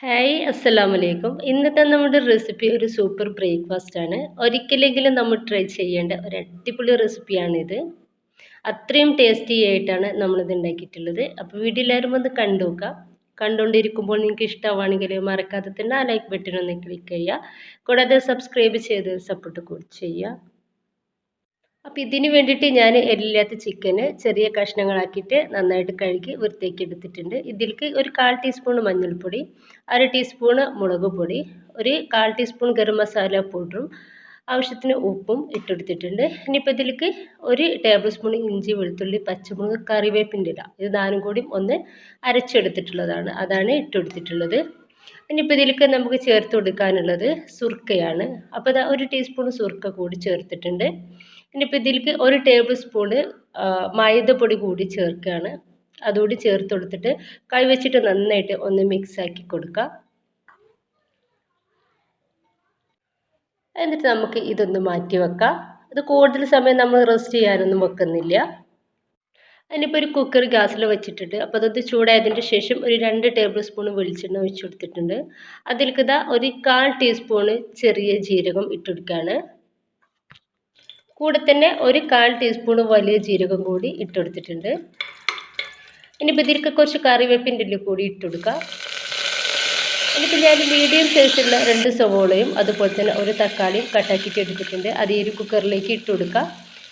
Hi അസ്സലാമു അലൈക്കും ഇന്നത്തെ നമ്മുടെ റെസിപ്പി ഒരു സൂപ്പർ ബ്രേക്ക്ഫാസ്റ്റ് ആണ്. ഒരിക്കലെങ്കിലും നമ്മൾ ട്രൈ ചെയ്യേണ്ട ഒരു അടിപൊളി റെസിപ്പിയാണിത് അത്രയും ടേസ്റ്റി ആയിട്ടാണ് നമ്മളിത് ഉണ്ടാക്കിയിട്ടുള്ളത്. അപ്പോൾ വീഡിയോ എല്ലാവരും ഒന്ന് കണ്ടു നോക്കുക കണ്ടുകൊണ്ടിരിക്കുമ്പോൾ നിങ്ങൾക്ക് ഇഷ്ടമാണെങ്കിൽ മറക്കാതെ തന്നെ ആ ലൈക്ക് ബട്ടൺ ഒന്ന് ക്ലിക്ക് ചെയ്യുക. കൂടാതെ സബ്സ്ക്രൈബ് ചെയ്ത് സപ്പോർട്ട് ചെയ്യുക. അപ്പോൾ ഇതിന് വേണ്ടിയിട്ട് ഞാൻ എല്ലില്ലാത്ത ചിക്കന് ചെറിയ കഷ്ണങ്ങളാക്കിയിട്ട് നന്നായിട്ട് കഴുകി വൃത്തിയാക്കി എടുത്തിട്ടുണ്ട് ഇതിലേക്ക് ഒരു കാൽ ടീസ്പൂൺ മഞ്ഞൾപ്പൊടി അര ടീസ്പൂൺ മുളക് പൊടി ഒരു കാൽ ടീസ്പൂൺ ഗരം മസാല പൗഡറും ആവശ്യത്തിന് ഉപ്പും ഇട്ടെടുത്തിട്ടുണ്ട്. ഇനിയിപ്പോൾ ഇതിലേക്ക് ഒരു ടേബിൾ സ്പൂൺ ഇഞ്ചി വെളുത്തുള്ളി പച്ചമുളക് കറിവേപ്പിന്റെ ഇല ഇത് നാലും കൂടി ഒന്ന് അരച്ചെടുത്തിട്ടുള്ളതാണ്. അതാണ് ഇട്ടെടുത്തിട്ടുള്ളത്. ഇനിയിപ്പോൾ ഇതിലേക്ക് നമുക്ക് ചേർത്ത് കൊടുക്കാനുള്ളത് സുർക്കയാണ്. അപ്പോൾ ഇതാ ഒരു ടീസ്പൂൺ സുർക്ക കൂടി ചേർത്തിട്ടുണ്ട്. ഇനിയിപ്പോൾ ഇതിലേക്ക് ഒരു ടേബിൾ സ്പൂണ് മൈദപ്പൊടി കൂടി ചേർക്കുകയാണ്. അതുകൂടി ചേർത്ത് കൊടുത്തിട്ട് കൈവച്ചിട്ട് നന്നായിട്ട് ഒന്ന് മിക്സ് ആക്കി കൊടുക്കുക. എന്നിട്ട് നമുക്ക് ഇതൊന്ന് മാറ്റി വെക്കാം. ഇത് കൂടുതൽ സമയം നമ്മൾ റെസ്റ്റ് ചെയ്യാനൊന്നും വെക്കുന്നില്ല. അതിനിപ്പോൾ ഒരു കുക്കർ ഗ്യാസിൽ വെച്ചിട്ടുണ്ട്. അപ്പോൾ അതൊന്ന് ചൂടായതിന്റെ ശേഷം ഒരു രണ്ട് ടേബിൾ സ്പൂൺ വെളിച്ചെണ്ണ ഒഴിച്ചു കൊടുത്തിട്ടുണ്ട്. അതിലേക്ക് ഇതാ ഒരു കാൽ ടീസ്പൂണ് ചെറിയ ജീരകം ഇട്ടെടുക്കുകയാണ് കൂടെ തന്നെ ഒരു കാൽ ടീസ്പൂൺ വലിയ ജീരകം കൂടി ഇട്ടെടുത്തിട്ടുണ്ട് ഇനിയിപ്പോൾ ഇതിലേക്ക് കുറച്ച് കറിവേപ്പിന്റെ ഉള്ളിൽ കൂടി ഇട്ടുകൊടുക്കുക ഇനിയിപ്പോൾ ഞാൻ മീഡിയം സൈസുള്ള രണ്ട് സവോളയും അതുപോലെ തന്നെ ഒരു തക്കാളിയും കട്ടാക്കിയിട്ട് എടുത്തിട്ടുണ്ട്. അത് ഈ ഒരു കുക്കറിലേക്ക് ഇട്ട് കൊടുക്കുക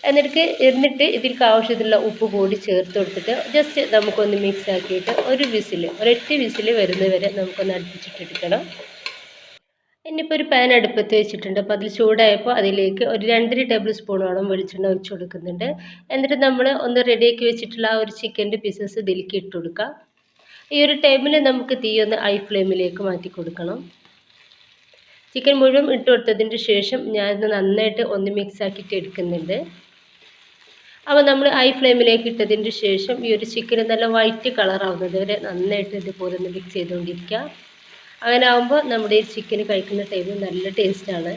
എന്നിട്ട് എന്നിട്ട് ഇതിലേക്ക് ആവശ്യത്തിലുള്ള ഉപ്പ് കൂടി ചേർത്ത് കൊടുത്തിട്ട് ജസ്റ്റ് നമുക്കൊന്ന് മിക്സ് ആക്കിയിട്ട് ഒരു വിസിൽ ഒരൊറ്റ വിസിൽ വരുന്നവരെ നമുക്കൊന്ന് അടുപ്പിച്ചിട്ടെടുക്കണം ഇനിയിപ്പോൾ ഒരു പാൻ അടുപ്പത്ത് വെച്ചിട്ടുണ്ട്. അപ്പോൾ അതിൽ ചൂടായപ്പോൾ അതിലേക്ക് ഒരു രണ്ടര ടേബിൾ സ്പൂണോളം വെളിച്ചെണ്ണ ഒഴിച്ചു കൊടുക്കുന്നുണ്ട്. എന്നിട്ട് നമ്മൾ ഒന്ന് റെഡിയാക്കി വെച്ചിട്ടുള്ള ആ ഒരു ചിക്കന്റെ പീസസ് ഇതിലേക്ക് ഇട്ട് കൊടുക്കുക ഈ ഒരു ടൈമിൽ നമുക്ക് തീ ഒന്ന് ഹൈ ഫ്ലെയിമിലേക്ക് മാറ്റി കൊടുക്കണം. ചിക്കൻ മുഴുവൻ ഇട്ട് കൊടുത്തതിന് ശേഷം ഞാനിത് നന്നായിട്ട് ഒന്ന് മിക്സ് ആക്കിയിട്ട് എടുക്കുന്നുണ്ട്. അപ്പോൾ നമ്മൾ ഹൈ ഫ്ലെയിമിലേക്ക് ഇട്ടതിന് ശേഷം ഈ ഒരു ചിക്കൻ നല്ല വൈറ്റ് കളർ ആവുന്നത് വരെ നന്നായിട്ട് ഇതുപോലെ ഒന്ന് മിക്സ് ചെയ്തുകൊണ്ടിരിക്കുക അങ്ങനെ ആകുമ്പോൾ നമ്മുടെ ഈ ചിക്കൻ കഴിക്കുന്ന ടൈമിൽ നല്ല ടേസ്റ്റാണ്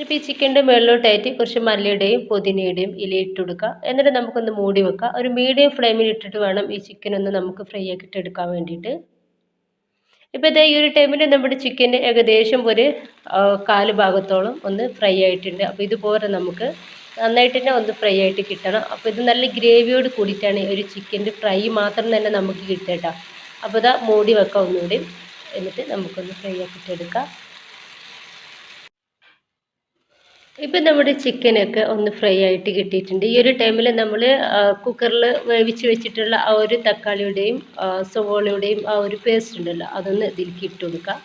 ഇപ്പോൾ ഈ ചിക്കന്റെ മുകളിലോട്ടായിട്ട് കുറച്ച് മല്ലിയുടെയും പുതിനയുടെയും ഇല ഇട്ട് കൊടുക്കുക എന്നിട്ട് നമുക്കൊന്ന് മൂടി വെക്കുക ഒരു മീഡിയം ഫ്ലെയിമിൽ ഇട്ടിട്ട് വേണം ഈ ചിക്കൻ ഒന്ന് നമുക്ക് ഫ്രൈ ആക്കിയിട്ട് എടുക്കാൻ വേണ്ടിയിട്ട്. ഇപ്പോൾ ഇതേ ഈ ഒരു ടൈമിൽ നമ്മുടെ ചിക്കൻ ഏകദേശം ഒരു കാൽ ഭാഗത്തോളം ഒന്ന് ഫ്രൈ ആയിട്ടുണ്ട്. അപ്പോൾ ഇതുപോലെ നമുക്ക് നന്നായിട്ട് തന്നെ ഒന്ന് ഫ്രൈ ആയിട്ട് കിട്ടണം. അപ്പോൾ ഇത് നല്ല ഗ്രേവിയോട് കൂടിയിട്ടാണ് ഒരു ചിക്കന്റെ ഫ്രൈ മാത്രം തന്നെ നമുക്ക് കിട്ടുക. അപ്പോൾ ഇതാ മൂടി വെക്കാം ഒന്നുകൂടി. എന്നിട്ട് നമുക്കൊന്ന് ഫ്രൈ ആക്കിയിട്ട് എടുക്കാം. ഇപ്പം നമ്മുടെ ചിക്കനൊക്കെ ഒന്ന് ഫ്രൈ ആയിട്ട് കിട്ടിയിട്ടുണ്ട്. ഈ ഒരു ടൈമിൽ നമ്മൾ കുക്കറിൽ വേവിച്ച് വെച്ചിട്ടുള്ള ആ ഒരു തക്കാളിയുടെയും സവോളയുടെയും ആ ഒരു പേസ്റ്റ് ഉണ്ടല്ലോ അതൊന്ന് ഇതിലേക്ക് ഇട്ട് കൊടുക്കാം.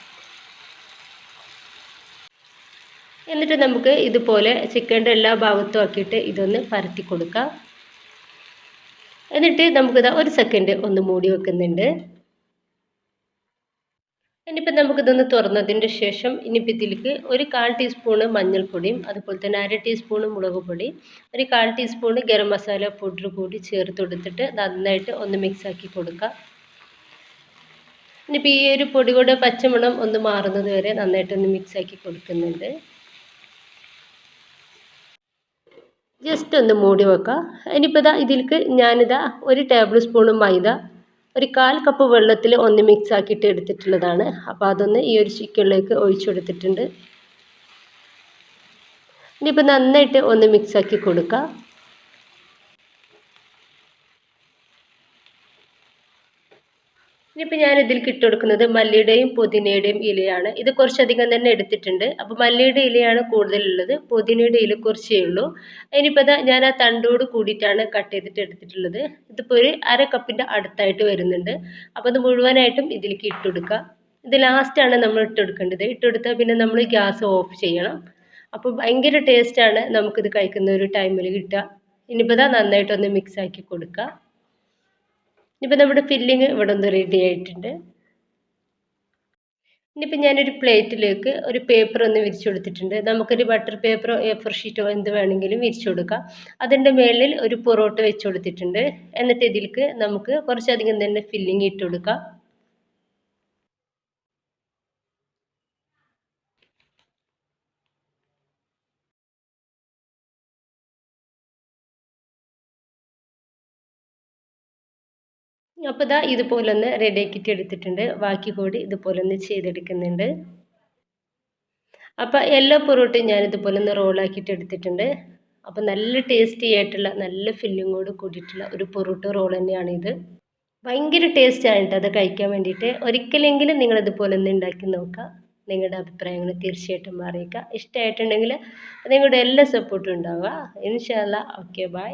എന്നിട്ട് നമുക്ക് ഇതുപോലെ ചിക്കന്റെ എല്ലാ ഭാഗത്തും ആക്കിയിട്ട് ഇതൊന്ന് പരത്തി കൊടുക്കാം. എന്നിട്ട് നമുക്കിത് ഒരു സെക്കൻഡ് ഒന്ന് മൂടി വെക്കുന്നുണ്ട്. ഇനിയിപ്പോൾ നമുക്കിതൊന്ന് തുറന്നതിന്റെ ശേഷം ഇനിയിപ്പോൾ ഇതിലേക്ക് ഒരു കാൽ ടീസ്പൂണ് മഞ്ഞൾപ്പൊടിയും അതുപോലെ തന്നെ അര ടീസ്പൂണ് മുളക് പൊടി ഒരു കാൽ ടീസ്പൂണ് ഗരം മസാല പൗഡർ കൂടി ചേർത്ത് കൊടുത്തിട്ട് നന്നായിട്ട് ഒന്ന് മിക്സ് ആക്കി കൊടുക്കുക ഇനിയിപ്പോൾ ഈ ഒരു പൊടി കൂടെ പച്ചമണം ഒന്ന് മാറുന്നത് വരെ നന്നായിട്ടൊന്ന് മിക്സ് ആക്കി കൊടുക്കുന്നുണ്ട്. ജസ്റ്റ് ഒന്ന് മൂടി വെക്കുക ഇനിയിപ്പോൾ ഇതാ ഇതിലേക്ക് ഞാനിതാ ഒരു ടേബിൾ സ്പൂൺ മൈദ ഒരു കാൽ കപ്പ് വെള്ളത്തിൽ ഒന്ന് മിക്സ് ആക്കിയിട്ട് എടുത്തിട്ടുള്ളതാണ്. അപ്പോൾ അതൊന്ന് ഈ ഒരു ചിക്കനിലേക്ക് ഒഴിച്ചു കൊടുത്തിട്ടുണ്ട്. ഇനിയിപ്പോൾ നന്നായിട്ട് ഒന്ന് മിക്സ് ആക്കി കൊടുക്കുക ഇനിയിപ്പോൾ ഞാൻ ഇതിലേക്ക് ഇട്ട് കൊടുക്കുന്നത് മല്ലിയുടെയും പുതിനയുടെയും ഇലയാണ്. ഇത് കുറച്ചധികം തന്നെ എടുത്തിട്ടുണ്ട്. അപ്പോൾ മല്ലിയുടെ ഇലയാണ് കൂടുതലുള്ളത്. പുതിനയുടെ ഇല കുറച്ചേ ഉള്ളൂ. ഇനിയിപ്പോൾ ഇതാ ഞാൻ ആ തണ്ടോട് കൂടിയിട്ടാണ് കട്ട് ചെയ്തിട്ട് എടുത്തിട്ടുള്ളത്. ഇതിപ്പോൾ ഒരു അര കപ്പിന്റെ അടുത്തായിട്ട് വരുന്നുണ്ട്. അപ്പോൾ അത് മുഴുവനായിട്ടും ഇതിലേക്ക് ഇട്ടുകൊടുക്കുക ഇത് ലാസ്റ്റാണ് നമ്മൾ ഇട്ട് കൊടുക്കേണ്ടത് ഇട്ട് കൊടുത്താൽ പിന്നെ നമ്മൾ ഗ്യാസ് ഓഫ് ചെയ്യണം. അപ്പോൾ ഭയങ്കര ടേസ്റ്റാണ് നമുക്കിത് കഴിക്കുന്ന ഒരു ടൈമിൽ കിട്ടുക. ഇനിയിപ്പോൾ ഇതാ നന്നായിട്ടൊന്ന് മിക്സ് ആക്കി കൊടുക്കുക. ഇനിയിപ്പോൾ നമ്മുടെ ഫില്ലിങ് ഇവിടെ ഒന്ന് റെഡി ആയിട്ടുണ്ട്. ഇനിയിപ്പോൾ ഞാനൊരു പ്ലേറ്റിലേക്ക് ഒരു പേപ്പർ ഒന്ന് വിരിച്ചു കൊടുത്തിട്ടുണ്ട്. നമുക്കൊരു ബട്ടർ പേപ്പറോ എ ഫോർ ഷീറ്റോ എന്ത് വേണമെങ്കിലും വിരിച്ചു കൊടുക്കാം. അതിന്റെ മേളിൽ ഒരു പൊറോട്ട വെച്ച് കൊടുത്തിട്ടുണ്ട്. എന്നിട്ട് ഇതിലേക്ക് നമുക്ക് കുറച്ചധികം തന്നെ ഫില്ലിങ് ഇട്ട് കൊടുക്കാം. അപ്പോൾ ഇതാ ഇതുപോലെ ഒന്ന് റെഡിയാക്കിയിട്ട് എടുത്തിട്ടുണ്ട്. ബാക്കി കൂടി ഇതുപോലെ ഒന്ന് ചെയ്തെടുക്കുന്നുണ്ട്. അപ്പോൾ എല്ലാ പൊറോട്ടയും ഞാൻ ഇതുപോലെ ഒന്ന് റോളാക്കിയിട്ട് എടുത്തിട്ടുണ്ട്. അപ്പോൾ നല്ല ടേസ്റ്റി ആയിട്ടുള്ള നല്ല ഫില്ലിങ്ങോട് കൂടിയിട്ടുള്ള ഒരു പൊറോട്ട റോൾ തന്നെയാണ് ഇത്. ഭയങ്കര ടേസ്റ്റാണ് കേട്ടോ അത് കഴിക്കാൻ വേണ്ടിയിട്ട്. ഒരിക്കലെങ്കിലും നിങ്ങൾ ഇതുപോലെ ഒന്ന് ഉണ്ടാക്കി നോക്കുക. നിങ്ങളുടെ അഭിപ്രായങ്ങൾ തീർച്ചയായിട്ടും അറിയിക്കുക. ഇഷ്ടമായിട്ടുണ്ടെങ്കിൽ നിങ്ങളുടെ എല്ലാ സപ്പോർട്ടും ഉണ്ടാവുക. ഇൻഷാല്ല ഓക്കെ ബൈ